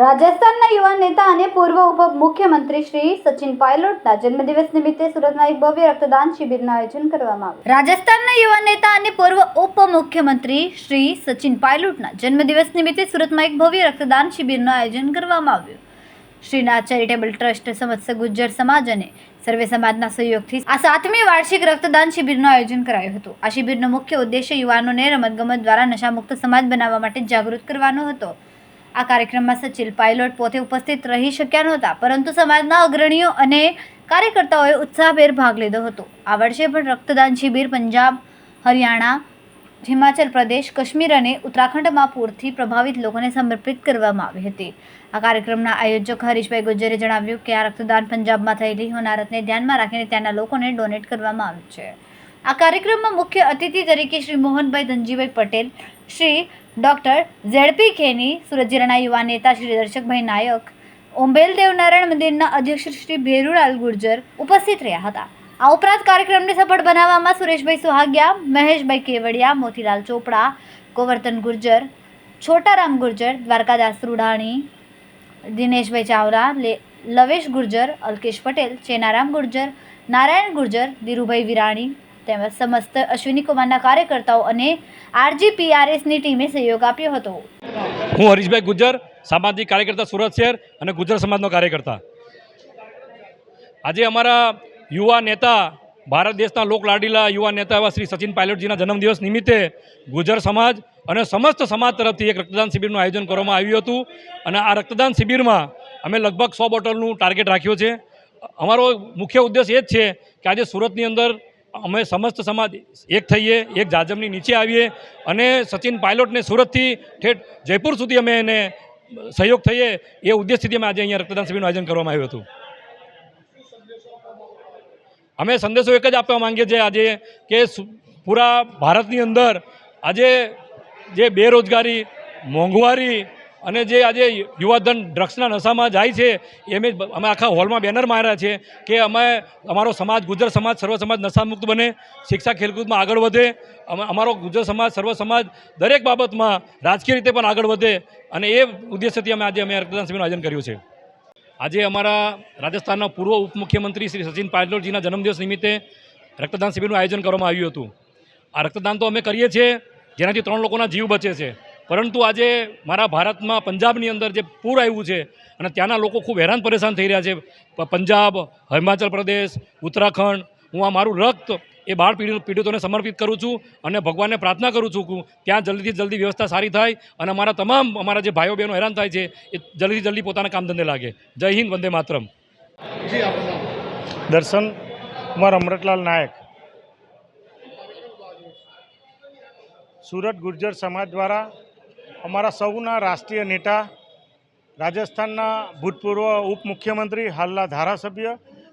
રાજસ્થાનના યુવા નેતા અને પૂર્વ ઉપમુખ્યમંત્રી શ્રી સચિન પાયલોટના જન્મદિવસ નિમિત્તે સુરતમાં એક ભવ્ય રક્તદાન શિબિરનું આયોજન કરવામાં આવ્યું. રાજસ્થાનના યુવા નેતા અને પૂર્વ ઉપ મુખ્યમંત્રી શ્રી સચિન પાયલોટના જન્મદિવસ નિમિત્તે સુરતમાં એક ભવ્ય રક્તદાન શિબિરનું આયોજન કરવામાં આવ્યું. શ્રીના ચેરિટેબલ ટ્રસ્ટ સમસ્ત ગુજ્જર સમાજ અને સર્વે સમાજના સહયોગથી આ સાતમી વાર્ષિક રક્તદાન શિબિરનું આયોજન કરાયું હતું. આ શિબિરનો મુખ્ય ઉદ્દેશ્ય યુવાનોને રમતગમત દ્વારા નશામુક્ત સમાજ બનાવવા માટે જાગૃત કરવાનો હતો. આ કાર્યક્રમમાં સચિલ પાયલોટ પોતે ઉપસ્થિત રહી શક્યા નહોતા, પરંતુ સમાજના અગ્રણીઓ અને કાર્યકર્તાઓએ ઉત્સાહભેર ભાગ લીધો હતો. આ વર્ષે પણ રક્તદાન શિબિર પંજાબ, હરિયાણા હિમાચલ પ્રદેશ, કાશ્મીર અને ઉત્તરાખંડમાં પૂરથી પ્રભાવિત લોકોને સમર્પિત કરવામાં આવી હતી. આ કાર્યક્રમના આયોજક હરીશભાઈ ગુજ્જરે જણાવ્યું કે આ રક્તદાન પંજાબમાં થયેલી હોનારતને ધ્યાનમાં રાખીને ત્યાંના લોકોને ડોનેટ કરવામાં આવ્યું છે. આ કાર્યક્રમમાં મુખ્ય અતિથિ તરીકે શ્રી મોહનભાઈ ધનજીભાઈ પટેલ, શ્રી ડોક્ટર ઝેડપી ખેની સુરજીરાના યુવા નેતા શ્રી દર્શકભાઈ નાયક ઓમ્બેલ દેવનારાયણ મંદિરના અધ્યક્ષ શ્રી ભેરુલાલ ગુર્જર ઉપસ્થિત રહ્યા હતા. આ ઉપરાંત કાર્યક્રમને સફળ બનાવવામાં સુરેશભાઈ સુહાગિયા, મહેશભાઈ કેવડિયા, મોતીલાલ ચોપડા, ગોવર્ધન ગુર્જર, છોટારામ ગુર્જર, દ્વારકાદાસ રૂડાણી, દિનેશભાઈ ચાવરા લવેશ ગુર્જર, અલ્કેશ પટેલ, ચેનારામ ગુર્જર, નારાયણ ગુર્જર, ધીરુભાઈ વિરાણી તેમજ સમસ્ત અશ્વિની કુમારના કાર્યકર્તાઓ અને આરજીપીઆરએસની ટીમે સહયોગ આપ્યો હતો. હું હરીશભાઈ ગુર્જર સામાજિક કાર્યકર્તા સુરત શહેર અને ગુજરાત સમાજનો કાર્યકર્તા. આજે અમારા યુવા નેતા, ભારત દેશના લોકલાડીલા યુવા નેતા એવા શ્રી સચિન પાયલોટજીના જન્મદિવસ નિમિત્તે ગુજર સમાજ અને સમસ્ત સમાજ તરફથી એક રક્તદાન શિબિરનું આયોજન કરવામાં આવ્યું હતું. અને આ રક્તદાન શિબિરમાં અમે લગભગ સો બોટલનું ટાર્ગેટ રાખ્યો છે. અમારો મુખ્ય ઉદ્દેશ એ જ છે કે આજે સુરતની અંદર અમે સમસ્ત સમાજ એક થઈએ, એક જાજમની નીચે આવીએ અને સચિન પાયલોટને સુરતથી ઠેઠ જયપુર સુધી અમે એને સહયોગ થઈએ એ ઉદ્દેશથી અમે આજે અહીંયા રક્તદાન શિબિરનું આયોજન કરવામાં આવ્યું હતું. અમે સંદેશો એક જ આપવા માંગીએ છીએ આજે કે પૂરા ભારતની અંદર આજે જે બેરોજગારી, મોંઘવારી અને જે આજે યુવાધન ડ્રગ્સના નશામાં જાય છે એમે અમે આખા હોલમાં બેનર માર્યા છે કે અમે અમારો સમાજ, ગુજર સમાજ, સર્વ સમાજ નશામુક્ત બને, શિક્ષા ખેલકૂદમાં આગળ વધે, અમે અમારો ગુજર સમાજ, સર્વ સમાજ દરેક બાબતમાં રાજકીય રીતે પણ આગળ વધે અને એ ઉદ્દેશ્યથી અમે આજે અમે રક્તદાન શિબિરનું આયોજન કર્યું છે. આજે અમારા રાજસ્થાનના પૂર્વ ઉપમુખ્યમંત્રી શ્રી સચિન પાયલોટજીના જન્મદિવસ નિમિત્તે રક્તદાન શિબિરનું આયોજન કરવામાં આવ્યું હતું. આ રક્તદાન તો અમે કરીએ છીએ, જેનાથી ત્રણ લોકોના જીવ બચે છે. પરંતુ આજે મારા ભારતમાં પંજાબની અંદર જે પૂર આવ્યું છે અને ત્યાંના લોકો ખૂબ હેરાન પરેશાન થઈ રહ્યા છે. પંજાબ, હિમાચલ પ્રદેશ, ઉત્તરાખંડ, હું આ મારું રક્ત એ બાળ પીડિત પીડિતોને સમર્પિત કરું છું અને ભગવાનને પ્રાર્થના કરું છું કે ત્યાં જલ્દીથી જલ્દી વ્યવસ્થા સારી થાય અને અમારા તમામ અમારા જે ભાઈઓ બહેનો હેરાન થાય છે એ જલ્દીથી જલ્દી પોતાના કામ ધંધે લાગે. જય હિન્દ વંદે માતરમ. દર્શન કુમાર અમૃતલાલ નાયક. સુરત ગુર્જર સમાજ દ્વારા અમારા સૌના રાષ્ટ્રીય નેતા રાજસ્થાનના ભૂતપૂર્વ ઉપમુખ્યમંત્રી હાલના ધારાસભ્ય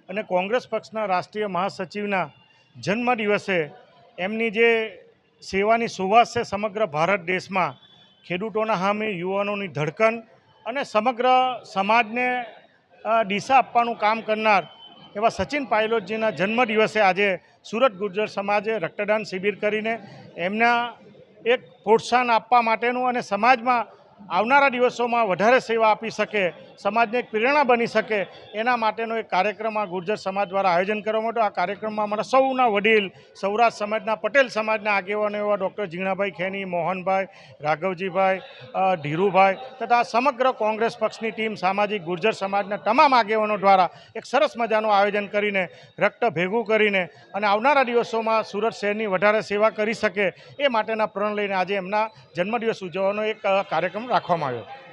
અને કોંગ્રેસ પક્ષના રાષ્ટ્રીય મહાસચિવના જન્મદિવસે એમની જે સેવાની સુવાસ છે સમગ્ર ભારત દેશમાં, ખેડૂતોના સામે યુવાનોની ધડકન અને સમગ્ર સમાજને દિશા આપવાનું કામ કરનાર એવા સચિન પાયલોટજીના જન્મદિવસે આજે સુરત ગુર્જર સમાજે રક્તદાન શિબિર કરીને એમના એક પ્રોત્સાહન આપવા માટેનું અને સમાજમાં આવનારા દિવસોમાં વધારે સેવા આપી શકે સમાજને એક પ્રેરણા બની શકે એના માટેનો એક કાર્યક્રમ આ ગુર્જર સમાજ દ્વારા આયોજન કરવામાં આવ્યું. આ કાર્યક્રમમાં અમારા સૌના વડીલ સૌરાષ્ટ્ર સમાજના, પટેલ સમાજના આગેવાનો એવા ડૉક્ટર ઝીણાભાઈ ખેની, મોહનભાઈ, રાઘવજીભાઈ ધીરુભાઈ તથા સમગ્ર કોંગ્રેસ પક્ષની ટીમ, સામાજિક ગુર્જર સમાજના તમામ આગેવાનો દ્વારા એક સરસ મજાનું આયોજન કરીને, રક્ત ભેગું કરીને અને આવનારા દિવસોમાં સુરત શહેરની વધારે સેવા કરી શકે એ માટેના પ્રણ લઈને આજે એમના જન્મદિવસ ઉજવવાનો એક કાર્યક્રમ રાખવામાં આવ્યો.